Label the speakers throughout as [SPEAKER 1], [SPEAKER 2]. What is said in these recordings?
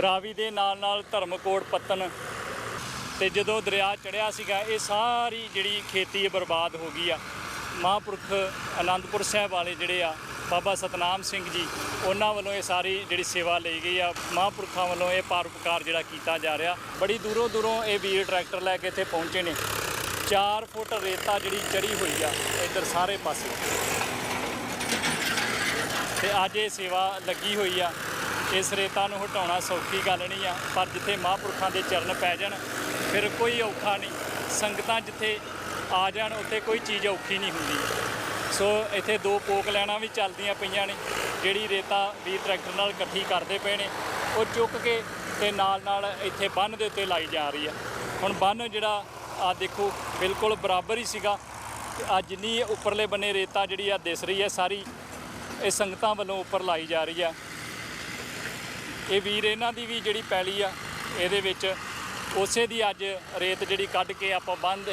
[SPEAKER 1] ਰਾਵੀ ਦੇ ਨਾਲ ਨਾਲ ਧਰਮਕੋਟ ਪੱਤਨ ਤੇ ਜਦੋਂ ਦਰਿਆ ਚੜਿਆ ਸੀਗਾ, ਇਹ ਸਾਰੀ ਜਿਹੜੀ ਖੇਤੀ ਬਰਬਾਦ ਹੋ ਗਈ ਆ। ਮਹਾਂਪੁਰਖ ਆਨੰਦਪੁਰ ਸਾਹਿਬ ਵਾਲੇ ਜਿਹੜੇ ਆ, ਬਾਬਾ ਸਤਨਾਮ ਸਿੰਘ ਜੀ, ਉਹਨਾਂ ਵੱਲੋਂ ਇਹ ਸਾਰੀ ਜਿਹੜੀ ਸੇਵਾ ਲਈ ਗਈ ਆ। ਮਹਾਂਪੁਰਖਾਂ ਵੱਲੋਂ ਇਹ ਪਰਉਪਕਾਰ ਜਿਹੜਾ ਕੀਤਾ ਜਾ ਰਿਹਾ। ਬੜੀ ਦੂਰੋਂ ਦੂਰੋਂ ਇਹ ਵੀਰ ਟਰੈਕਟਰ ਲੈ ਕੇ ਇੱਥੇ ਪਹੁੰਚੇ ਨੇ। 4 ਫੁੱਟ ਰੇਤਾ ਜਿਹੜੀ ਚੜੀ ਹੋਈ ਆ, ਇੱਧਰ ਸਾਰੇ ਪਾਸੇ। ਤੇ ਅੱਜ ਇਹ ਸੇਵਾ ਲੱਗੀ ਹੋਈ ਆ। ਇਸ ਰੇਤਾ ਨੂੰ ਹਟਾਉਣਾ ਸੌਖੀ ਗੱਲ ਨਹੀਂ ਆ, ਪਰ ਜਿੱਥੇ ਮਹਾਂਪੁਰਖਾਂ ਦੇ ਚਰਨ ਪੈ ਜਾਣ, ਫਿਰ ਕੋਈ ਔਖਾ ਨਹੀਂ। ਸੰਗਤਾਂ ਜਿੱਥੇ ਆ ਜਾਣ, ਉੱਥੇ ਕੋਈ ਚੀਜ਼ ਔਖੀ ਨਹੀਂ ਹੁੰਦੀ। ਸੋ ਇੱਥੇ ਦੋ ਪੋਕ ਲੈਣਾ ਵੀ ਚੱਲਦੀਆਂ ਪਈਆਂ ਨੇ, ਜਿਹੜੀ ਰੇਤਾ ਵੀ ਟਰੈਕਟਰ ਨਾਲ ਇਕੱਠੀ ਕਰਦੇ ਪਏ ਨੇ। ਉਹ ਚੁੱਕ ਕੇ ਤੇ ਨਾਲ ਨਾਲ ਇੱਥੇ ਬੰਨ ਦੇ ਉੱਤੇ ਲਾਈ ਜਾ ਰਹੀ ਆ। ਹੁਣ ਬੰਨ ਜਿਹੜਾ ਆ ਦੇਖੋ, ਬਿਲਕੁਲ ਬਰਾਬਰ ਹੀ ਸੀਗਾ। ਤੇ ਆ ਜਿੰਨੀ ਉੱਪਰਲੇ ਬੰਨੇ ਰੇਤਾ ਜਿਹੜੀ ਆ ਦਿਸ ਰਹੀ ਹੈ ਸਾਰੀ, ਇਹ ਸੰਗਤਾਂ ਵੱਲੋਂ ਉੱਪਰ ਲਾਈ ਜਾ ਰਹੀ ਆ। ਇਹ ਵੀਰ ਇਹਨਾਂ ਦੀ ਵੀ ਜਿਹੜੀ ਪੈਲੀ ਆ, ਇਹਦੇ ਵਿੱਚ ਉਸੇ ਦੀ ਅੱਜ ਰੇਤ ਜਿਹੜੀ ਕੱਢ ਕੇ ਆਪਾਂ ਬੰਦ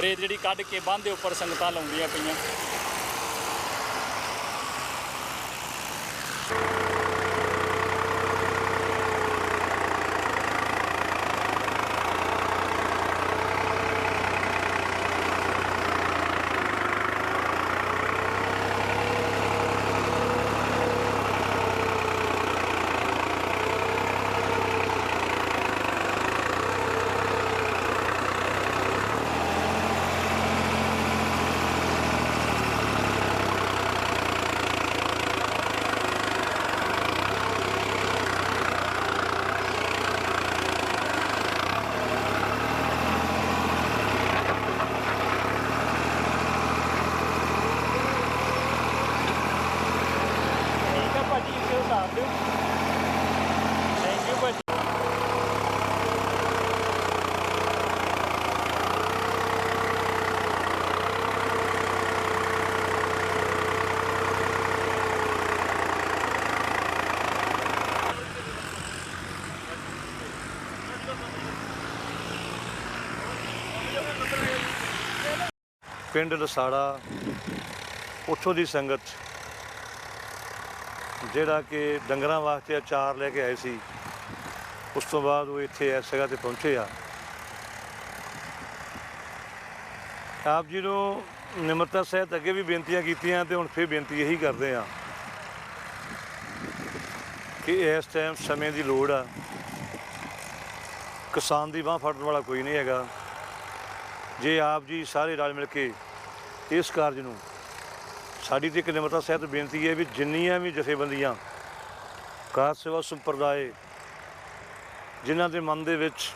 [SPEAKER 1] ਰੇਤ ਜਿਹੜੀ ਕੱਢ ਕੇ ਬੰਦ ਦੇ ਉੱਪਰ ਸੰਗਤਾਂ ਲਾਉਂਦੀਆਂ ਪਈਆਂ।
[SPEAKER 2] ਪਿੰਡ ਲਸਾੜਾ, ਉੱਥੋਂ ਦੀ ਸੰਗਤ, ਜਿਹੜਾ ਕਿ ਡੰਗਰਾਂ ਵਾਸਤੇ ਅਚਾਰ ਲੈ ਕੇ ਆਏ ਸੀ, ਉਸ ਤੋਂ ਬਾਅਦ ਉਹ ਇੱਥੇ ਇਸ ਜਗ੍ਹਾ ਤੇ ਪਹੁੰਚੇ ਆ। ਆਪ ਜੀ ਨੂੰ ਨਿਮਰਤਾ ਸਹਿਤ ਅੱਗੇ ਵੀ ਬੇਨਤੀਆਂ ਕੀਤੀਆਂ ਤੇ ਹੁਣ ਫਿਰ ਬੇਨਤੀ ਇਹੀ ਕਰਦੇ ਆ ਕਿ ਇਸ ਟਾਈਮ ਸਮੇਂ ਦੀ ਲੋੜ ਆ। ਕਿਸਾਨ ਦੀ ਬਾਹ ਫੜਨ ਵਾਲਾ ਕੋਈ ਨਹੀਂ ਹੈਗਾ। ਜੇ ਆਪ ਜੀ ਸਾਰੇ ਰਲ ਮਿਲ ਕੇ ਇਸ ਕਾਰਜ ਨੂੰ, ਸਾਡੀ ਤੇ ਇੱਕ ਨਿਮਰਤਾ ਸਹਿਤ ਬੇਨਤੀ ਹੈ ਵੀ ਜਿੰਨੀਆਂ ਵੀ ਜਥੇਬੰਦੀਆਂ ਕਾਰ ਸੇਵਾ ਸੰਪਰਦਾਏ, ਜਿਨ੍ਹਾਂ ਦੇ ਮਨ ਦੇ ਵਿੱਚ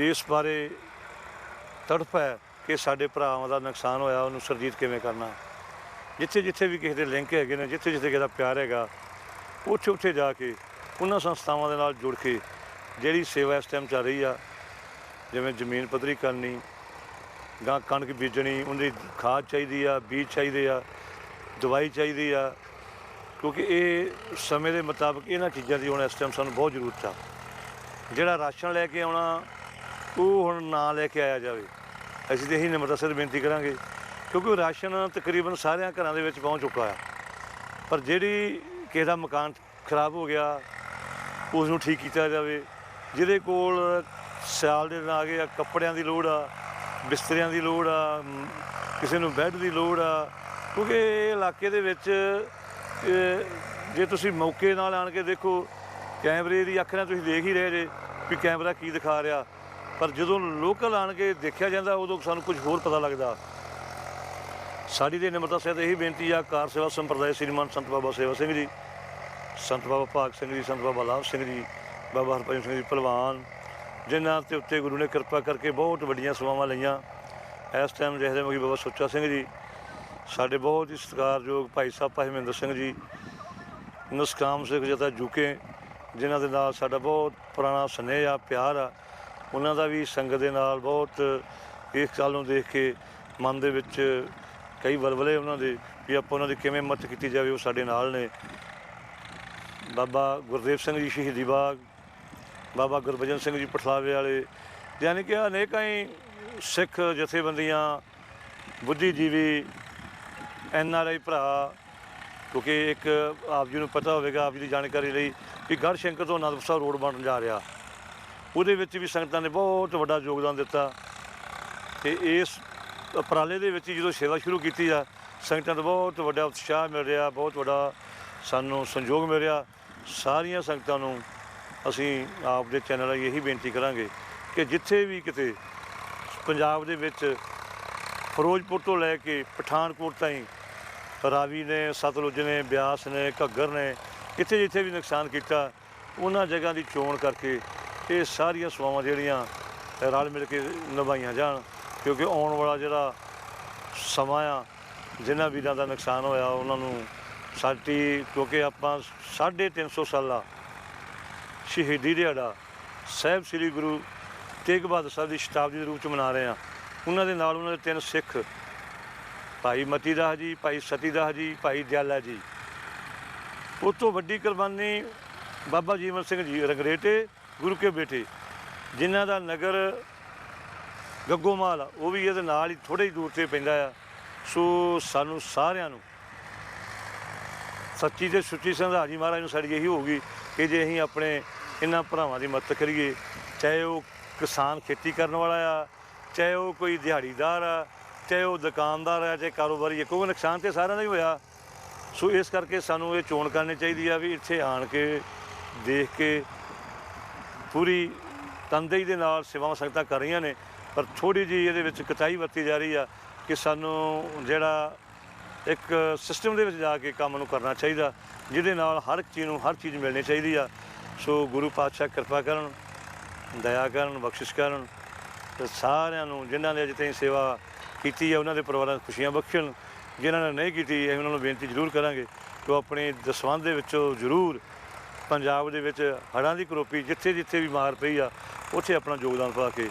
[SPEAKER 2] ਇਸ ਬਾਰੇ ਤੜਫ ਹੈ ਕਿ ਸਾਡੇ ਭਰਾਵਾਂ ਦਾ ਨੁਕਸਾਨ ਹੋਇਆ, ਉਹਨੂੰ ਸਰਜੀਤ ਕਿਵੇਂ ਕਰਨਾ? ਜਿੱਥੇ ਜਿੱਥੇ ਵੀ ਕਿਸੇ ਦੇ ਲਿੰਕ ਹੈਗੇ ਨੇ ਜਿੱਥੇ ਜਿੱਥੇ ਕਿਸੇ ਦਾ ਪਿਆਰ ਹੈਗਾ ਉੱਥੇ ਉੱਥੇ ਜਾ ਕੇ ਉਹਨਾਂ ਸੰਸਥਾਵਾਂ ਦੇ ਨਾਲ ਜੁੜ ਕੇ ਜਿਹੜੀ ਸੇਵਾ ਇਸ ਟਾਈਮ ਚੱਲ ਰਹੀ ਆ ਜਿਵੇਂ ਜ਼ਮੀਨ ਪੱਧਰੀ ਕਰਨੀ, ਗਾਂ ਕਣਕ ਬੀਜਣੀ, ਉਹਦੀ ਖਾਦ ਚਾਹੀਦੀ ਆ, ਬੀਜ ਚਾਹੀਦੇ ਆ, ਦਵਾਈ ਚਾਹੀਦੀ ਆ, ਕਿਉਂਕਿ ਇਹ ਸਮੇਂ ਦੇ ਮੁਤਾਬਕ ਇਹਨਾਂ ਚੀਜ਼ਾਂ ਦੀ ਹੁਣ ਇਸ ਟਾਈਮ ਸਾਨੂੰ ਬਹੁਤ ਜ਼ਰੂਰਤ ਆ। ਜਿਹੜਾ ਰਾਸ਼ਨ ਲੈ ਕੇ ਆਉਣਾ, ਉਹ ਹੁਣ ਨਾ ਲੈ ਕੇ ਆਇਆ ਜਾਵੇ। ਅਸੀਂ ਤੇ ਇਹੀ ਨਿਮਰਤਾ ਸਿਰ ਬੇਨਤੀ ਕਰਾਂਗੇ, ਕਿਉਂਕਿ ਰਾਸ਼ਨ ਤਕਰੀਬਨ ਸਾਰਿਆਂ ਘਰਾਂ ਦੇ ਵਿੱਚ ਪਹੁੰਚ ਚੁੱਕਾ ਆ। ਪਰ ਜਿਹੜੀ ਕਿਸੇ ਦਾ ਮਕਾਨ ਖਰਾਬ ਹੋ ਗਿਆ ਉਸ ਨੂੰ ਠੀਕ ਕੀਤਾ ਜਾਵੇ, ਜਿਹਦੇ ਕੋਲ ਸਿਆਲ ਦੇ ਦਿਨ ਆ ਗਏ ਆ, ਕੱਪੜਿਆਂ ਦੀ ਲੋੜ ਆ, ਬਿਸਤਰਿਆਂ ਦੀ ਲੋੜ ਆ ਕਿਸੇ ਨੂੰ ਬੈੱਡ ਦੀ ਲੋੜ ਆ। ਕਿਉਂਕਿ ਇਹ ਇਲਾਕੇ ਦੇ ਵਿੱਚ ਜੇ ਤੁਸੀਂ ਮੌਕੇ ਨਾਲ ਆਣ ਕੇ ਦੇਖੋ, ਕੈਮਰੇ ਦੀ ਅੱਖ ਨਾਲ ਤੁਸੀਂ ਦੇਖ ਹੀ ਰਹੇ ਜੇ ਵੀ ਕੈਮਰਾ ਕੀ ਦਿਖਾ ਰਿਹਾ। ਪਰ ਜਦੋਂ ਲੋਕਲ ਆਣ ਕੇ ਦੇਖਿਆ ਜਾਂਦਾ, ਉਦੋਂ ਸਾਨੂੰ ਕੁਝ ਹੋਰ ਪਤਾ ਲੱਗਦਾ। ਸਾਡੀ ਦੇ ਨਿਮਰਤਾ ਸਹਿਤ ਇਹੀ ਬੇਨਤੀ ਆ, ਕਾਰ ਸੇਵਾ ਸੰਪਰਦਾਇ ਸ੍ਰੀਮਾਨ ਸੰਤ ਬਾਬਾ ਸੇਵਾ ਸਿੰਘ ਜੀ, ਸੰਤ ਬਾਬਾ ਭਾਗ ਸਿੰਘ ਜੀ, ਸੰਤ ਬਾਬਾ ਲਾਭ ਸਿੰਘ ਜੀ, ਬਾਬਾ ਹਰਭਜਨ ਸਿੰਘ ਜੀ ਪਹਿਲਵਾਨ ਜਿਨ੍ਹਾਂ ਤੇ ਉੱਤੇ ਗੁਰੂ ਨੇ ਕਿਰਪਾ ਕਰਕੇ ਬਹੁਤ ਵੱਡੀਆਂ ਸੇਵਾਵਾਂ ਲਈਆਂ। ਇਸ ਟਾਈਮ ਜਿਹਦੇ ਮੁਖੀ ਬਾਬਾ ਸੁੱਚਾ ਸਿੰਘ ਜੀ, ਸਾਡੇ ਬਹੁਤ ਹੀ ਸਤਿਕਾਰਯੋਗ ਭਾਈ ਸਾਹਿਬ, ਭਾਈ ਮਹਿੰਦਰ ਸਿੰਘ ਜੀ ਨਸਕਾਮ ਸਿੰਘ ਜਥਾ ਜੁਕੇ, ਜਿਨ੍ਹਾਂ ਦੇ ਨਾਲ ਸਾਡਾ ਬਹੁਤ ਪੁਰਾਣਾ ਸਨੇਹ ਆ, ਪਿਆਰ ਆ। ਉਹਨਾਂ ਦਾ ਵੀ ਸੰਗਤ ਦੇ ਨਾਲ ਬਹੁਤ ਇਸ ਗੱਲ ਨੂੰ ਦੇਖ ਕੇ ਮਨ ਦੇ ਵਿੱਚ ਕਈ ਵਲਵਲੇ ਉਹਨਾਂ ਦੇ ਵੀ ਆਪਾਂ ਉਹਨਾਂ ਦੀ ਕਿਵੇਂ ਮਦਦ ਕੀਤੀ ਜਾਵੇ, ਉਹ ਸਾਡੇ ਨਾਲ ਨੇ। ਬਾਬਾ ਗੁਰਦੇਵ ਸਿੰਘ ਜੀ, ਸ਼ਹੀਦੀ ਬਾਗ ਬਾਬਾ ਗੁਰਬਚਨ ਸਿੰਘ ਜੀ ਪਠਲਾਵੇ ਵਾਲੇ। ਯਾਨੀ ਕਿ ਅਨੇਕਾਂ ਹੀ ਸਿੱਖ ਜਥੇਬੰਦੀਆਂ, ਬੁੱਧੀਜੀਵੀ, ਐਨ ਆਰ ਆਈ ਭਰਾ, ਕਿਉਂਕਿ ਇੱਕ ਆਪ ਜੀ ਨੂੰ ਪਤਾ ਹੋਵੇਗਾ, ਆਪ ਜੀ ਦੀ ਜਾਣਕਾਰੀ ਲਈ ਵੀ ਗੜ ਸ਼ੰਕਰ ਤੋਂ ਅਨੰਦਪੁਰ ਸਾਹਿਬ ਰੋਡ ਬਣਨ ਜਾ ਰਿਹਾ। ਉਹਦੇ ਵਿੱਚ ਵੀ ਸੰਗਤਾਂ ਨੇ ਬਹੁਤ ਵੱਡਾ ਯੋਗਦਾਨ ਦਿੱਤਾ। ਤੇ ਇਸ ਉਪਰਾਲੇ ਦੇ ਵਿੱਚ ਜਦੋਂ ਸੇਵਾ ਸ਼ੁਰੂ ਕੀਤੀ ਆ, ਸੰਗਤਾਂ ਦਾ ਬਹੁਤ ਵੱਡਾ ਉਤਸ਼ਾਹ ਮਿਲ ਰਿਹਾ, ਬਹੁਤ ਵੱਡਾ ਸਾਨੂੰ ਸੰਯੋਗ ਮਿਲ ਰਿਹਾ। ਸਾਰੀਆਂ ਸੰਗਤਾਂ ਨੂੰ ਅਸੀਂ ਆਪ ਦੇ ਚੈਨਲ ਰਾਹੀਂ ਇਹੀ ਬੇਨਤੀ ਕਰਾਂਗੇ ਕਿ ਜਿੱਥੇ ਵੀ ਕਿਤੇ ਪੰਜਾਬ ਦੇ ਵਿੱਚ ਫਿਰੋਜ਼ਪੁਰ ਤੋਂ ਲੈ ਕੇ ਪਠਾਨਕੋਟ ਤਾਈਂ ਰਾਵੀ ਨੇ, ਸਤਲੁਜ ਨੇ, ਬਿਆਸ ਨੇ, ਘੱਗਰ ਨੇ, ਕਿੱਥੇ ਜਿੱਥੇ ਵੀ ਨੁਕਸਾਨ ਕੀਤਾ, ਉਹਨਾਂ ਜਗ੍ਹਾ ਦੀ ਚੋਣ ਕਰਕੇ ਇਹ ਸਾਰੀਆਂ ਸੇਵਾਵਾਂ ਜਿਹੜੀਆਂ ਰਲ ਮਿਲ ਕੇ ਨਿਭਾਈਆਂ ਜਾਣ, ਕਿਉਂਕਿ ਆਉਣ ਵਾਲਾ ਜਿਹੜਾ ਸਮਾਂ ਆ, ਜਿਨ੍ਹਾਂ ਵੀਰਾਂ ਦਾ ਨੁਕਸਾਨ ਹੋਇਆ, ਉਹਨਾਂ ਨੂੰ ਸਾਡੀ, ਕਿਉਂਕਿ ਆਪਾਂ 350 ਸਾਲਾ ਸ਼ਹੀਦੀ ਦਿਹਾੜਾ ਸਾਹਿਬ ਸ੍ਰੀ ਗੁਰੂ ਤੇਗ ਬਹਾਦਰ ਸਾਹਿਬ ਦੀ ਸ਼ਤਾਬਦੀ ਦੇ ਰੂਪ ਚ ਮਨਾ ਰਹੇ ਆ ਉਹਨਾਂ ਦੇ ਨਾਲ ਉਹਨਾਂ ਦੇ ਤਿੰਨ ਸਿੱਖ, ਭਾਈ ਮਤੀ ਦਾਸ ਜੀ, ਭਾਈ ਸਤੀ ਦਾਸ ਜੀ, ਭਾਈ ਦਿਆਲਾ ਜੀ। ਉਸ ਤੋਂ ਵੱਡੀ ਕੁਰਬਾਨੀ ਬਾਬਾ ਜੀਵਨ ਸਿੰਘ ਜੀ ਰੰਗਰੇਟੇ, ਗੁਰੂ ਕੇ ਬੇਟੇ, ਜਿਨ੍ਹਾਂ ਦਾ ਨਗਰ ਗੱਗੋਮਾਲ ਉਹ ਵੀ ਇਹਦੇ ਨਾਲ ਹੀ ਥੋੜੇ ਹੀ ਦੂਰ ਤੇ ਪੈਂਦਾ ਆ। ਸੋ ਸਾਨੂੰ ਸਾਰਿਆਂ ਨੂੰ ਸੱਚੀ ਤੇ ਸੁੱਚੀ ਸੰਧਾਜੀ ਮਹਾਰਾਜ ਨੂੰ ਸਾਡੀ ਇਹੀ ਹੋਊਗੀ ਕਿ ਜੇ ਅਸੀਂ ਆਪਣੇ ਇਹਨਾਂ ਭਰਾਵਾਂ ਦੀ ਮਦਦ ਕਰੀਏ। ਚਾਹੇ ਉਹ ਕਿਸਾਨ ਖੇਤੀ ਕਰਨ ਵਾਲਾ ਆ, ਚਾਹੇ ਉਹ ਕੋਈ ਦਿਹਾੜੀਦਾਰ ਆ, ਚਾਹੇ ਉਹ ਦੁਕਾਨਦਾਰ ਆ, ਚਾਹੇ ਕਾਰੋਬਾਰੀ ਆ, ਕਿਉਂਕਿ ਨੁਕਸਾਨ ਤੇ ਸਾਰਿਆਂ ਦਾ ਹੀ ਹੋਇਆ। ਸੋ ਇਸ ਕਰਕੇ ਸਾਨੂੰ ਇਹ ਚੋਣ ਕਰਨੀ ਚਾਹੀਦੀ ਆ ਵੀ ਇੱਥੇ ਆਣ ਕੇ ਦੇਖ ਕੇ ਪੂਰੀ ਤਨਦੇਹੀ ਦੇ ਨਾਲ ਸੇਵਾਵਾਂ ਸੰਗਤਾਂ ਕਰ ਰਹੀਆਂ ਨੇ। ਪਰ ਥੋੜੀ ਜੀ ਇਹਦੇ ਵਿੱਚ ਕਤਾਈ ਵਰਤੀ ਜਾ ਰਹੀ ਆ ਕਿ ਸਾਨੂੰ ਜਿਹੜਾ ਇੱਕ ਸਿਸਟਮ ਦੇ ਵਿੱਚ ਜਾ ਕੇ ਕੰਮ ਨੂੰ ਕਰਨਾ ਚਾਹੀਦਾ, ਜਿਹਦੇ ਨਾਲ ਹਰ ਇੱਕ ਚੀਜ਼ ਨੂੰ ਹਰ ਚੀਜ਼ ਮਿਲਣੀ ਚਾਹੀਦੀ ਆ। ਸੋ ਗੁਰੂ ਪਾਤਸ਼ਾਹ ਕਿਰਪਾ ਕਰਨ, ਦਇਆ ਕਰਨ, ਬਖਸ਼ਿਸ਼ ਕਰਨ ਤੇ ਸਾਰਿਆਂ ਨੂੰ, ਜਿਨ੍ਹਾਂ ਨੇ ਅਜੇ ਤਾਈਂ ਸੇਵਾ ਕੀਤੀ ਹੈ ਉਹਨਾਂ ਦੇ ਪਰਿਵਾਰਾਂ ਨੂੰ ਖੁਸ਼ੀਆਂ ਬਖਸ਼ਣ। ਜਿਨ੍ਹਾਂ ਨੇ ਨਹੀਂ ਕੀਤੀ, ਅਸੀਂ ਉਹਨਾਂ ਨੂੰ ਬੇਨਤੀ ਜ਼ਰੂਰ ਕਰਾਂਗੇ ਕਿ ਉਹ ਆਪਣੇ ਦਸਵੰਧ ਦੇ ਵਿੱਚੋਂ ਜ਼ਰੂਰ ਪੰਜਾਬ ਦੇ ਵਿੱਚ ਹੜ੍ਹਾਂ ਦੀ ਕਰੋਪੀ, ਜਿੱਥੇ ਜਿੱਥੇ ਵੀ ਮਾਰ ਪਈ ਆ, ਉੱਥੇ ਆਪਣਾ ਯੋਗਦਾਨ ਪਾ ਕੇ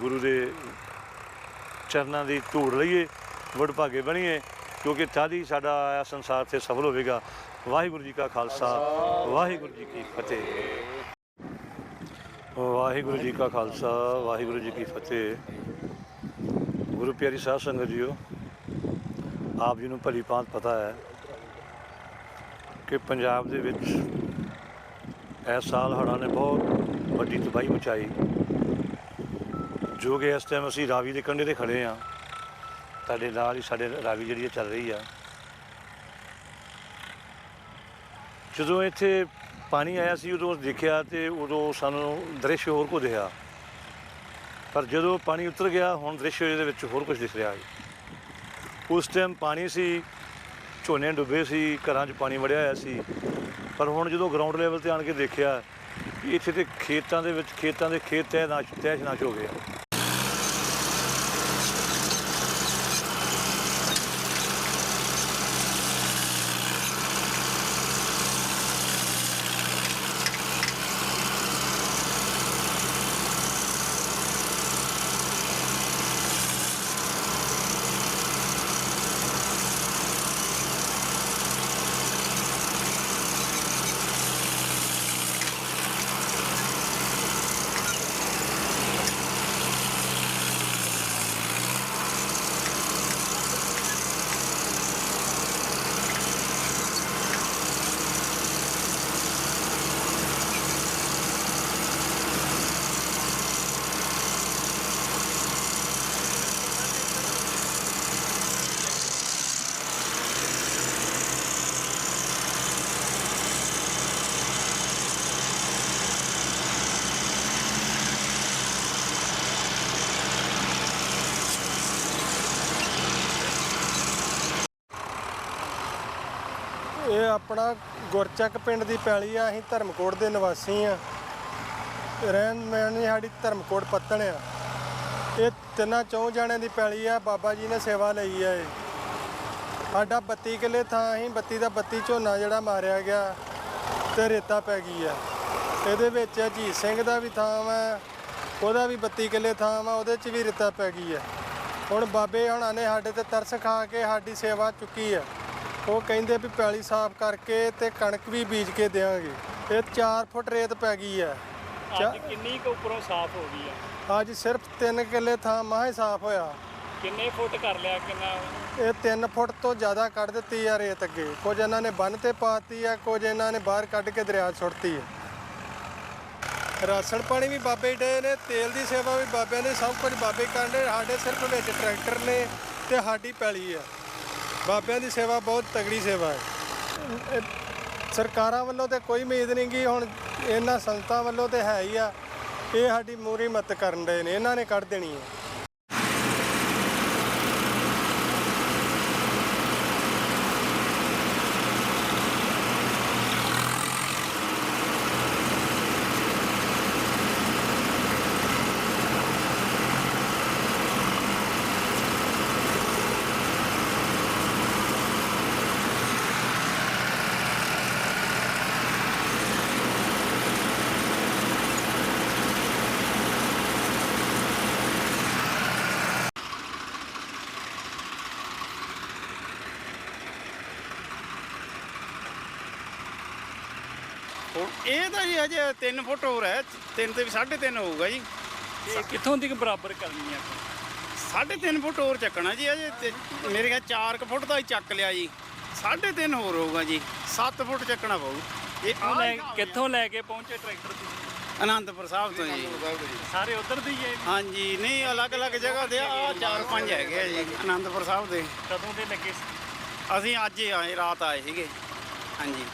[SPEAKER 2] ਗੁਰੂ ਦੇ ਚਰਨਾਂ ਦੀ ਧੂੜ ਲਈਏ, ਵਡਭਾਗੇ ਬਣੀਏ, ਕਿਉਂਕਿ ਤਦ ਹੀ ਸਾਡਾ ਆਇਆ ਸੰਸਾਰ ਤੇ ਸਫਲ ਹੋਵੇਗਾ। ਵਾਹਿਗੁਰੂ ਜੀ ਕਾ ਖਾਲਸਾ, ਵਾਹਿਗੁਰੂ ਜੀ ਕੀ ਫਤਿਹ। ਵਾਹਿਗੁਰੂ ਜੀ ਕਾ ਖਾਲਸਾ, ਵਾਹਿਗੁਰੂ ਜੀ ਕੀ ਫਤਿਹ। ਗੁਰੂ ਪਿਆਰੀ ਸਾਧ ਸੰਗਤ ਜੀਓ, ਆਪ ਜੀ ਨੂੰ ਭਲੀ ਭਾਂਤ ਪਤਾ ਹੈ ਕਿ ਪੰਜਾਬ ਦੇ ਵਿੱਚ ਇਸ ਸਾਲ ਹੜ੍ਹਾਂ ਨੇ ਬਹੁਤ ਵੱਡੀ ਤਬਾਹੀ ਮਚਾਈ। ਜੋ ਕਿ ਇਸ ਟਾਈਮ ਅਸੀਂ ਰਾਵੀ ਦੇ ਕੰਢੇ ਤੇ ਖੜੇ ਆ ਤੁਹਾਡੇ ਨਾਲ ਹੀ ਸਾਡੇ ਰਾਵੀ ਜਿਹੜੀ ਹੈ ਚੱਲ ਰਹੀ ਆ। ਜਦੋਂ ਇੱਥੇ ਪਾਣੀ ਆਇਆ ਸੀ, ਉਦੋਂ ਦੇਖਿਆ ਤੇ ਉਦੋਂ ਸਾਨੂੰ ਦ੍ਰਿਸ਼ ਹੋਰ ਕੋ ਦਿਖਿਆ। ਪਰ ਜਦੋਂ ਪਾਣੀ ਉਤਰ ਗਿਆ, ਹੁਣ ਦ੍ਰਿਸ਼ ਇਹਦੇ ਵਿੱਚ ਹੋਰ ਕੁਝ ਦਿਖ ਰਿਹਾ ਹੈ। ਉਸ ਟਾਈਮ ਪਾਣੀ ਸੀ, ਝੋਨੇ ਡੁੱਬੇ ਸੀ, ਘਰਾਂ 'ਚ ਪਾਣੀ ਵੜਿਆ ਹੋਇਆ ਸੀ। ਪਰ ਹੁਣ ਜਦੋਂ ਗਰਾਊਂਡ ਲੈਵਲ ਤੇ ਆਣ ਕੇ ਦੇਖਿਆ, ਇੱਥੇ ਤੇ ਖੇਤਾਂ ਦੇ ਵਿੱਚ, ਖੇਤਾਂ ਦੇ ਖੇਤ ਤਹਿ ਨਾਸ਼ ਤਹਿ ਨਾਸ਼ ਹੋ ਗਏ ਆ
[SPEAKER 3] ਇਹ ਆਪਣਾ ਗੁਰਚੱਕ ਪਿੰਡ ਦੀ ਪੈਲੀ ਆ, ਅਸੀਂ ਧਰਮਕੋਟ ਦੇ ਨਿਵਾਸੀ ਆ। ਰਹਿਣ ਮੈਣੀ ਸਾਡੀ ਧਰਮਕੋਟ ਪੱਤਣ ਆ। ਇਹ ਤਿੰਨਾਂ ਚੌਂ ਜਾਣਿਆਂ ਦੀ ਪੈਲੀ ਆ, ਬਾਬਾ ਜੀ ਨੇ ਸੇਵਾ ਲਈ ਆ ਇਹ। ਸਾਡਾ 32 ਕਿੱਲੇ ਥਾਂ, ਅਸੀਂ 32 ਦਾ 32 ਝੋਨਾ ਜਿਹੜਾ ਮਾਰਿਆ ਗਿਆ ਤੇ ਰੇਤਾ ਪੈ ਗਈ ਆ। ਇਹਦੇ ਵਿੱਚ ਅਜੀਤ ਸਿੰਘ ਦਾ ਵੀ ਥਾਂ ਵਾ, ਉਹਦਾ ਵੀ 32 ਕਿੱਲੇ ਥਾਂ ਵਾ, ਉਹਦੇ 'ਚ ਵੀ ਰੇਤਾ ਪੈ ਗਈ ਆ। ਹੁਣ ਬਾਬੇ ਹਣਾ ਨੇ ਸਾਡੇ ਤੇ ਤਰਸ ਖਾ ਕੇ ਸਾਡੀ ਸੇਵਾ ਚੁੱਕੀ ਆ। ਉਹ ਕਹਿੰਦੇ ਵੀ ਪੈਲੀ ਸਾਫ਼ ਕਰਕੇ ਤੇ ਕਣਕ ਵੀ ਬੀਜ ਕੇ ਦੇਵਾਂਗੇ ਇਹ 4 ਫੁੱਟ ਰੇਤ ਪੈ ਗਈ ਆ
[SPEAKER 1] ਅੱਜ ਕਿੰਨੀ ਕੁ ਉੱਪਰੋਂ ਸਾਫ਼ ਹੋ ਗਈ ਆ?
[SPEAKER 3] ਅੱਜ ਸਿਰਫ 3 ਕਿੱਲੇ ਥਾਂ ਮਹਾ ਹੀ ਸਾਫ਼ ਹੋਇਆ।
[SPEAKER 1] ਕਿੰਨੇ ਫੁੱਟ ਕਰ ਲਿਆ ਕਿੰਨਾ?
[SPEAKER 3] ਇਹ 3 ਫੁੱਟ ਤੋਂ ਜ਼ਿਆਦਾ ਕੱਢ ਦਿੱਤੀ ਆ ਰੇਤ ਅੱਗੇ। ਕੁਝ ਇਹਨਾਂ ਨੇ ਬੰਨ ਤੇ ਪਾਤੀ ਆ ਕੁਝ ਇਹਨਾਂ ਨੇ ਬਾਹਰ ਕੱਢ ਕੇ ਦਰਿਆ ਸੁੱਟਤੀ ਹੈ ਰਾਸ਼ਨ ਪਾਣੀ ਵੀ ਬਾਬੇ ਡੇ ਨੇ ਤੇਲ ਦੀ ਸੇਵਾ ਵੀ ਬਾਬਿਆਂ ਨੇ ਸਭ ਕੁਝ ਬਾਬੇ ਕਰਦੇ ਸਾਡੇ ਸਿਰਫ ਵਿੱਚ ਟਰੈਕਟਰ ਨੇ ਤੇ ਸਾਡੀ ਪੈਲੀ ਆ। ਬਾਬਿਆਂ ਦੀ ਸੇਵਾ ਬਹੁਤ ਤਗੜੀ ਸੇਵਾ ਹੈ। ਸਰਕਾਰਾਂ ਵੱਲੋਂ ਤੇ ਕੋਈ ਉਮੀਦ ਨਹੀਂ ਗੀ ਹੁਣ ਇਹਨਾਂ ਸੰਸਥਾ ਵੱਲੋਂ ਤੇ ਹੈ ਹੀ ਆ। ਇਹ ਸਾਡੀ ਮੂਰੀ ਮਤ ਕਰਨ ਦੇ ਨੇ, ਇਹਨਾਂ ਨੇ ਕੱਢ ਦੇਣੀ ਹੈ।
[SPEAKER 4] ਇਹ ਤਾਂ ਜੀ ਹਜੇ 3 ਫੁੱਟ ਹੋਰ ਹੈ 3 ਤੇ ਵੀ 3.5 ਹੋਊਗਾ ਜੀ।
[SPEAKER 1] ਇਹ ਕਿੱਥੋਂ ਦੀ ਬਰਾਬਰ ਕਰਨੀ ਆ
[SPEAKER 4] 3.5 ਫੁੱਟ ਹੋਰ ਚੱਕਣਾ ਜੀ ਅਜੇ ਤੇ ਮੇਰੇ ਖਿਆਲ 4 ਫੁੱਟ ਦਾ ਹੀ ਚੱਕ ਲਿਆ ਜੀ। 3.5 ਹੋਰ ਹੋਊਗਾ ਜੀ 7 ਫੁੱਟ ਚੱਕਣਾ ਪਊ। ਇਹ
[SPEAKER 1] ਕਿੱਥੋਂ
[SPEAKER 4] ਆਹ
[SPEAKER 1] ਲੈ
[SPEAKER 4] ਹਿਸਾਬ
[SPEAKER 1] ਕਿੱਥੋਂ ਲੈ ਕੇ ਪਹੁੰਚੇ ਟਰੈਕਟਰ ਤੁਸੀਂ?
[SPEAKER 4] ਅਨੰਦਪੁਰ ਸਾਹਿਬ ਤੋਂ ਜੀ।
[SPEAKER 1] ਸਾਰੇ ਉਧਰ ਦੀ ਹੈ
[SPEAKER 4] ਹਾਂਜੀ ਨਹੀਂ ਅਲੱਗ-ਅਲੱਗ ਜਗ੍ਹਾ ਤੇ ਆ ਚਾਰ ਪੰਜ ਹੈਗੇ ਆ ਜੀ ਅਨੰਦਪੁਰ ਸਾਹਿਬ ਦੇ।
[SPEAKER 1] ਕਦੋਂ ਦੇ ਲੱਗੇ ਸੀ?
[SPEAKER 4] ਅਸੀਂ ਅੱਜ ਹੀ ਆਏ ਰਾਤ ਆਏ ਸੀਗੇ। ਹਾਂਜੀ।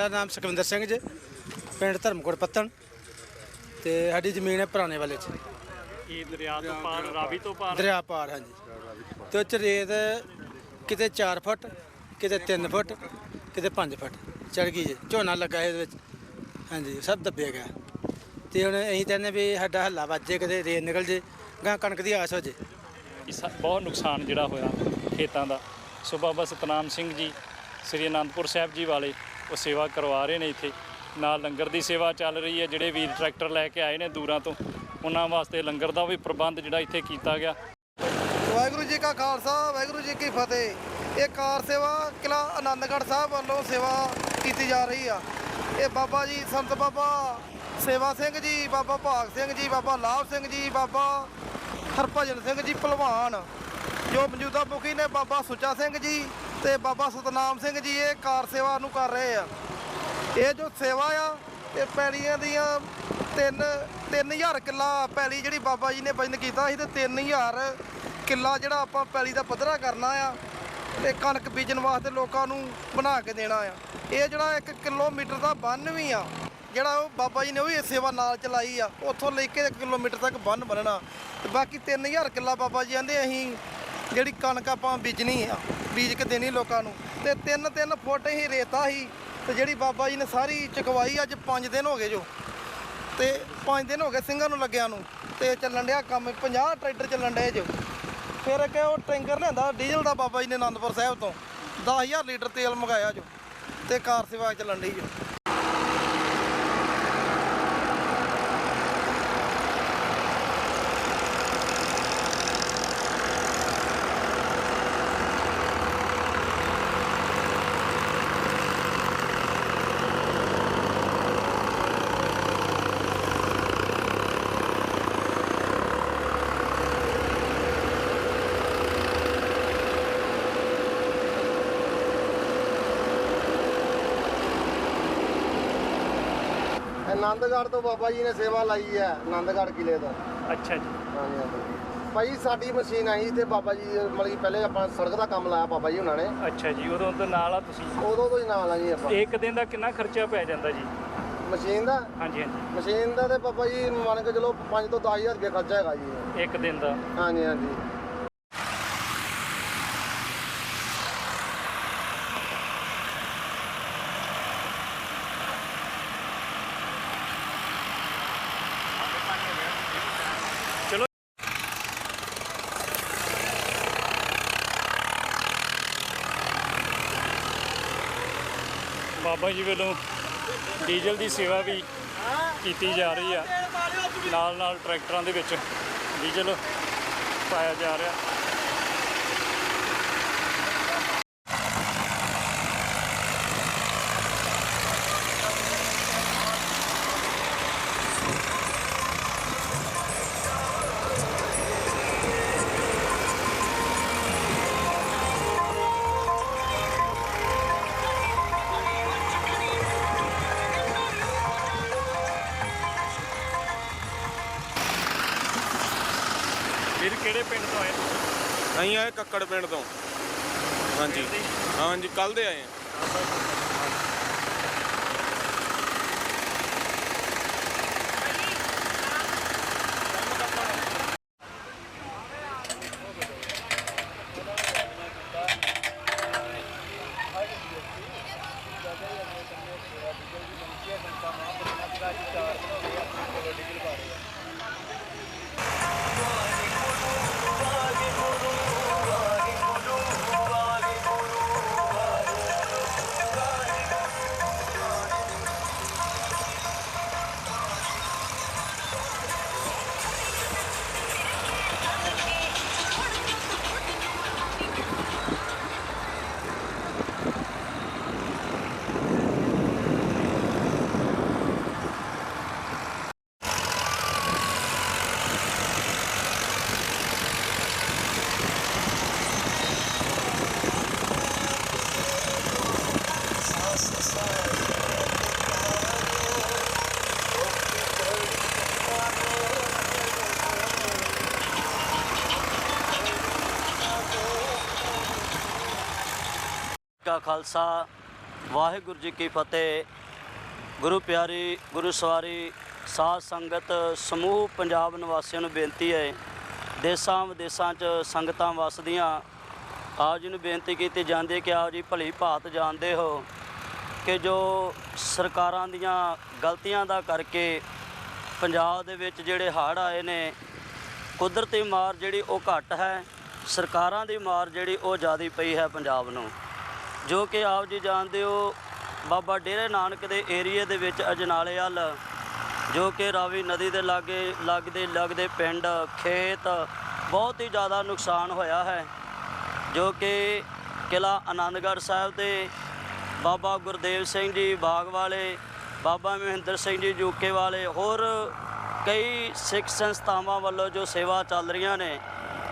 [SPEAKER 5] ਮੇਰਾ ਨਾਮ ਸੁਖਵਿੰਦਰ ਸਿੰਘ ਜੀ ਪਿੰਡ ਧਰਮਕੋਟ ਪੱਤਣ ਤੇ ਸਾਡੀ ਜ਼ਮੀਨ ਹੈ ਪੁਰਾਣੇ ਵਾਲੇ ਚ।
[SPEAKER 1] ਇਹ ਦਰਿਆ ਤੋਂ ਪਾਰ ਰਾਵੀ ਤੋਂ ਪਾਰ?
[SPEAKER 5] ਦਰਿਆ ਪਾਰ ਹਾਂਜੀ। ਤੇ ਉਹ ਚ ਰੇਤ ਕਿਤੇ 4 ਫੁੱਟ ਕਿਤੇ 3 ਫੁੱਟ ਕਿਤੇ 5 ਫੁੱਟ ਚੜ ਗਈ ਜੀ। ਝੋਨਾ ਲੱਗਾ ਇਹਦੇ ਵਿੱਚ। ਹਾਂਜੀ ਸਭ ਦੱਬਿਆ ਗਿਆ। ਤੇ ਹੁਣ ਅਸੀਂ ਕਹਿੰਦੇ ਵੀ ਸਾਡਾ ਹੱਲਾ ਵੱਜੇ ਕਿਤੇ ਰੇਲ ਨਿਕਲ ਜੇ ਗਾਂ ਕਣਕ ਦੀ ਆਸ ਹੋ ਜੇ।
[SPEAKER 1] ਇਹ ਸਾ- ਬਹੁਤ ਨੁਕਸਾਨ ਜਿਹੜਾ ਹੋਇਆ ਖੇਤਾਂ ਦਾ। ਸੋ ਬਾਬਾ ਸਤਨਾਮ ਸਿੰਘ ਜੀ ਸ੍ਰੀ ਅਨੰਦਪੁਰ ਸਾਹਿਬ ਜੀ ਵਾਲੇ ਉਹ ਸੇਵਾ ਕਰਵਾ ਰਹੇ ਨੇ ਇੱਥੇ। ਨਾਲ ਲੰਗਰ ਦੀ ਸੇਵਾ ਚੱਲ ਰਹੀ ਹੈ, ਜਿਹੜੇ ਵੀਰ ਟਰੈਕਟਰ ਲੈ ਕੇ ਆਏ ਨੇ ਦੂਰਾਂ ਤੋਂ। ਉਹਨਾਂ ਵਾਸਤੇ ਲੰਗਰ ਦਾ ਵੀ ਪ੍ਰਬੰਧ ਜਿਹੜਾ ਇੱਥੇ ਕੀਤਾ ਗਿਆ।
[SPEAKER 6] ਵਾਹਿਗੁਰੂ ਜੀ ਕਾ ਖਾਲਸਾ, ਵਾਹਿਗੁਰੂ ਜੀ ਕੀ ਫਤਿਹ। ਇਹ ਕਾਰ ਸੇਵਾ ਕਿਲਾ ਆਨੰਦਗੜ੍ਹ ਸਾਹਿਬ ਵੱਲੋਂ ਸੇਵਾ ਕੀਤੀ ਜਾ ਰਹੀ ਆ। ਇਹ ਬਾਬਾ ਜੀ, ਸੰਤ ਬਾਬਾ ਸੇਵਾ ਸਿੰਘ ਜੀ, ਬਾਬਾ ਭਾਗ ਸਿੰਘ ਜੀ, ਬਾਬਾ ਲਾਭ ਸਿੰਘ ਜੀ, ਬਾਬਾ ਹਰਭਜਨ ਸਿੰਘ ਜੀ, ਭਲਵਾਨ। ਜੋ ਮੌਜੂਦਾ ਮੁਖੀ ਨੇ ਬਾਬਾ ਸੁੱਚਾ ਸਿੰਘ ਜੀ ਤੇ ਬਾਬਾ ਸਤਨਾਮ ਸਿੰਘ ਜੀ ਇਹ ਕਾਰ ਸੇਵਾ ਨੂੰ ਕਰ ਰਹੇ ਆ। ਇਹ ਜੋ ਸੇਵਾ ਆ, ਇਹ ਪੈਲੀਆਂ ਦੀਆਂ ਤਿੰਨ 3000 ਕਿੱਲਾ ਪੈਲੀ ਜਿਹੜੀ ਬਾਬਾ ਜੀ ਨੇ ਵਜਨ ਕੀਤਾ ਸੀ ਤੇ 3000 ਕਿੱਲਾ ਜਿਹੜਾ ਆਪਾਂ ਪੈਲੀ ਦਾ ਪੱਧਰਾ ਕਰਨਾ ਆ ਤੇ ਕਣਕ ਬੀਜਣ ਵਾਸਤੇ ਲੋਕਾਂ ਨੂੰ ਬਣਾ ਕੇ ਦੇਣਾ ਆ। ਇਹ ਜਿਹੜਾ 1 ਕਿਲੋਮੀਟਰ ਦਾ ਬੰਨ ਵੀ ਆ, ਜਿਹੜਾ ਉਹ ਬਾਬਾ ਜੀ ਨੇ ਉਹ ਵੀ ਇਹ ਸੇਵਾ ਨਾਲ ਚਲਾਈ ਆ, ਉੱਥੋਂ ਲੈ ਕੇ 1 ਕਿਲੋਮੀਟਰ ਤੱਕ ਬੰਨ ਬਣਨਾ। ਤੇ ਬਾਕੀ 3000 ਕਿੱਲਾ ਬਾਬਾ ਜੀ ਕਹਿੰਦੇ ਅਸੀਂ ਜਿਹੜੀ ਕਣਕ ਆਪਾਂ ਬੀਜਣੀ ਆ ਬੀਜ ਕੇ ਦੇਣੀ ਲੋਕਾਂ ਨੂੰ। ਤੇ 3-3 ਫੁੱਟ ਹੀ ਰੇਤਾ ਸੀ ਤੇ ਜਿਹੜੀ ਬਾਬਾ ਜੀ ਨੇ ਸਾਰੀ ਚਕਵਾਈ ਅੱਜ 5 ਦਿਨ ਹੋ ਗਏ ਜੋ। ਤੇ 5 ਦਿਨ ਹੋ ਗਏ ਸਿੰਘਾਂ ਨੂੰ ਲੱਗਿਆ ਨੂੰ। ਤੇ ਚੱਲਣ ਡਿਆ ਕੰਮ 50 ਟਰੈਕਟਰ ਚੱਲਣ ਡਏ ਜੋ। ਫਿਰ ਅੱਗੇ ਉਹ ਟੈਂਕਰ ਲਿਆਂਦਾ, ਡੀਜ਼ਲ ਦਾ ਬਾਬਾ ਜੀ ਨੇ ਆਨੰਦਪੁਰ ਸਾਹਿਬ ਤੋਂ। 10000 ਲੀਟਰ ਤੇਲ ਮੰਗਾਇਆ ਜੋ। ਤੇ ਕਾਰ ਸੇਵਾ ਚੱਲਣ ਡਈ ਜੋ।
[SPEAKER 7] ਆਨੰਦਗੜ੍ਹ ਤੋਂ ਬਾਬਾ ਜੀ ਨੇ ਸੇਵਾ ਲਾਈ ਹੈ ਆਨੰਦਗੜ੍ਹ ਕਿਲੇ ਤੋਂ।
[SPEAKER 1] ਅੱਛਾ ਜੀ।
[SPEAKER 7] ਹਾਂਜੀ ਹਾਂਜੀ। ਭਾਈ ਸਾਡੀ ਮਸ਼ੀਨ ਆਈ ਤੇ ਬਾਬਾ ਜੀ ਮਤਲਬ ਕਿ ਪਹਿਲੇ ਆਪਾਂ ਸੜਕ ਦਾ ਕੰਮ ਲਾਇਆ ਬਾਬਾ ਜੀ ਉਹਨਾਂ ਨੇ।
[SPEAKER 1] ਅੱਛਾ ਜੀ ਉਦੋਂ ਤੋਂ ਨਾਲ ਆ ਤੁਸੀਂ।
[SPEAKER 7] ਉਦੋਂ ਤੋਂ ਹੀ ਨਾਲ ਆ ਜੀ ਆਪਾਂ।
[SPEAKER 1] ਇੱਕ ਦਿਨ ਦਾ ਕਿੰਨਾ ਖਰਚਾ ਪੈ ਜਾਂਦਾ ਜੀ?
[SPEAKER 7] ਮਸ਼ੀਨ ਦਾ?
[SPEAKER 1] ਹਾਂਜੀ ਹਾਂਜੀ।
[SPEAKER 7] ਮਸ਼ੀਨ ਦਾ ਤੇ ਬਾਬਾ ਜੀ ਮੰਨ ਕੇ ਚਲੋ 5 ਤੋਂ 10000 ਰੁਪਏ ਖਰਚਾ ਹੈਗਾ ਜੀ।
[SPEAKER 1] ਇੱਕ ਦਿਨ ਦਾ।
[SPEAKER 7] ਹਾਂਜੀ ਹਾਂਜੀ।
[SPEAKER 1] ਬਾਬਾ ਜੀ ਵੱਲੋਂ ਡੀਜ਼ਲ ਦੀ ਸੇਵਾ ਵੀ ਕੀਤੀ ਜਾ ਰਹੀ ਆ। ਨਾਲ ਨਾਲ ਟਰੈਕਟਰਾਂ ਦੇ ਵਿੱਚ ਡੀਜ਼ਲ ਪਾਇਆ ਜਾ ਰਿਹਾ।
[SPEAKER 8] ਅਸੀਂ ਆਏ ਕੱਕੜ ਪਿੰਡ ਤੋਂ। ਹਾਂਜੀ। ਹਾਂਜੀ ਕੱਲ ਦੇ ਆਏ ਆ।
[SPEAKER 9] ਕਾ ਖਾਲਸਾ। ਵਾਹਿਗੁਰੂ ਜੀ ਕੀ ਫਤਿਹ। ਗੁਰੂ ਪਿਆਰੀ, ਗੁਰੂ ਸਵਾਰੀ, ਸਾਧ ਸੰਗਤ, ਸਮੂਹ ਪੰਜਾਬ ਨਿਵਾਸੀਆਂ ਨੂੰ ਬੇਨਤੀ ਹੈ, ਦੇਸਾਂ ਵਿਦੇਸਾਂ 'ਚ ਸੰਗਤਾਂ ਵਸਦੀਆਂ। ਆਪ ਜੀ ਨੂੰ ਬੇਨਤੀ ਕੀਤੀ ਜਾਂਦੀ ਹੈ ਕਿ ਆਪ ਜੀ ਭਲੀ ਭਾਤ ਜਾਣਦੇ ਹੋ ਕਿ ਜੋ ਸਰਕਾਰਾਂ ਦੀਆਂ ਗਲਤੀਆਂ ਦਾ ਕਰਕੇ ਪੰਜਾਬ ਦੇ ਵਿੱਚ ਜਿਹੜੇ ਹੜ੍ਹ ਆਏ ਨੇ, ਕੁਦਰਤੀ ਮਾਰ ਜਿਹੜੀ ਉਹ ਘੱਟ ਹੈ, ਸਰਕਾਰਾਂ ਦੀ ਮਾਰ ਜਿਹੜੀ ਉਹ ਜ਼ਿਆਦਾ ਪਈ ਹੈ ਪੰਜਾਬ ਨੂੰ। ਜੋ ਕਿ ਆਪ ਜੀ ਜਾਣਦੇ ਹੋ, ਬਾਬਾ ਡੇਰੇ ਨਾਨਕ ਦੇ ਏਰੀਏ ਦੇ ਵਿੱਚ ਅਜਨਾਲੇ ਵੱਲ, ਜੋ ਕਿ ਰਾਵੀ ਨਦੀ ਦੇ ਲਾਗੇ ਲੱਗਦੇ ਲੱਗਦੇ ਪਿੰਡ, ਖੇਤ ਬਹੁਤ ਹੀ ਜ਼ਿਆਦਾ ਨੁਕਸਾਨ ਹੋਇਆ ਹੈ, ਜੋ ਕਿ ਕਿਲਾ ਆਨੰਦਗੜ੍ਹ ਸਾਹਿਬ ਤੇ ਬਾਬਾ ਗੁਰਦੇਵ ਸਿੰਘ ਜੀ ਬਾਗ ਵਾਲੇ, ਬਾਬਾ ਮਹਿੰਦਰ ਸਿੰਘ ਜੀ ਜੂਕੇ ਵਾਲੇ, ਹੋਰ ਕਈ ਸਿੱਖ ਸੰਸਥਾਵਾਂ ਵੱਲੋਂ ਜੋ ਸੇਵਾ ਚੱਲ ਰਹੀਆਂ ਨੇ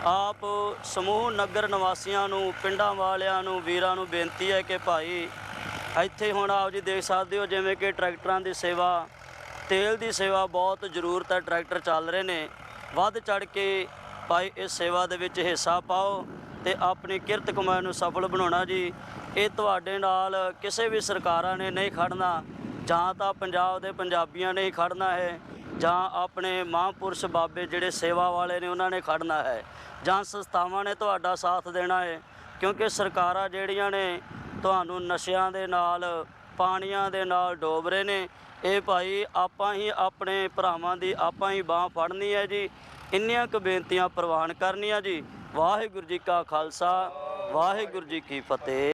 [SPEAKER 9] ਆਪ ਸਮੂਹ ਨਗਰ ਨਿਵਾਸੀਆਂ ਨੂੰ, ਪਿੰਡਾਂ ਵਾਲਿਆਂ ਨੂੰ, ਵੀਰਾਂ ਨੂੰ ਬੇਨਤੀ ਹੈ ਕਿ ਭਾਈ ਇੱਥੇ ਹੁਣ ਆਪ ਜੀ ਦੇਖ ਸਕਦੇ ਹੋ ਜਿਵੇਂ ਕਿ ਟਰੈਕਟਰਾਂ ਦੀ ਸੇਵਾ, ਤੇਲ ਦੀ ਸੇਵਾ ਬਹੁਤ ਜ਼ਰੂਰਤ ਹੈ, ਟਰੈਕਟਰ ਚੱਲ ਰਹੇ ਨੇ। ਵੱਧ ਚੜ ਕੇ ਭਾਈ ਇਸ ਸੇਵਾ ਦੇ ਵਿੱਚ ਹਿੱਸਾ ਪਾਓ ਤੇ ਆਪਣੀ ਕਿਰਤ ਕਮਾਈ ਨੂੰ ਸਫਲ ਬਣਾਉਣਾ ਜੀ। ਇਹ ਤੁਹਾਡੇ ਨਾਲ ਕਿਸੇ ਵੀ ਸਰਕਾਰਾਂ ਨੇ ਨਹੀਂ ਖੜਨਾ। ਜਾਂ ਤਾਂ ਪੰਜਾਬ ਦੇ ਪੰਜਾਬੀਆਂ ਨੇ ਹੀ ਖੜਨਾ ਹੈ, ਜਾਂ ਆਪਣੇ ਮਹਾਂਪੁਰਸ਼ ਬਾਬੇ ਜਿਹੜੇ ਸੇਵਾ ਵਾਲੇ ਨੇ ਉਹਨਾਂ ਨੇ ਖੜਨਾ ਹੈ, ਜਾਂ ਸੰਸਥਾਵਾਂ ਨੇ ਤੁਹਾਡਾ ਸਾਥ ਦੇਣਾ ਹੈ, ਕਿਉਂਕਿ ਸਰਕਾਰਾਂ ਜਿਹੜੀਆਂ ਨੇ ਤੁਹਾਨੂੰ ਨਸ਼ਿਆਂ ਦੇ ਨਾਲ, ਪਾਣੀਆਂ ਦੇ ਨਾਲ ਡੋਬ ਰਹੇ ਨੇ, ਇਹ ਭਾਈ ਆਪਾਂ ਹੀ ਆਪਣੇ ਭਰਾਵਾਂ ਦੀ ਆਪਾਂ ਹੀ ਬਾਹ ਫੜਨੀ ਹੈ ਜੀ, ਇੰਨੀਆਂ ਕੁ ਬੇਨਤੀਆਂ ਪ੍ਰਵਾਨ ਕਰਨੀਆਂ ਜੀ, ਵਾਹਿਗੁਰੂ ਜੀ ਕਾ ਖਾਲਸਾ, ਵਾਹਿਗੁਰੂ ਜੀ ਕੀ ਫਤਿਹ।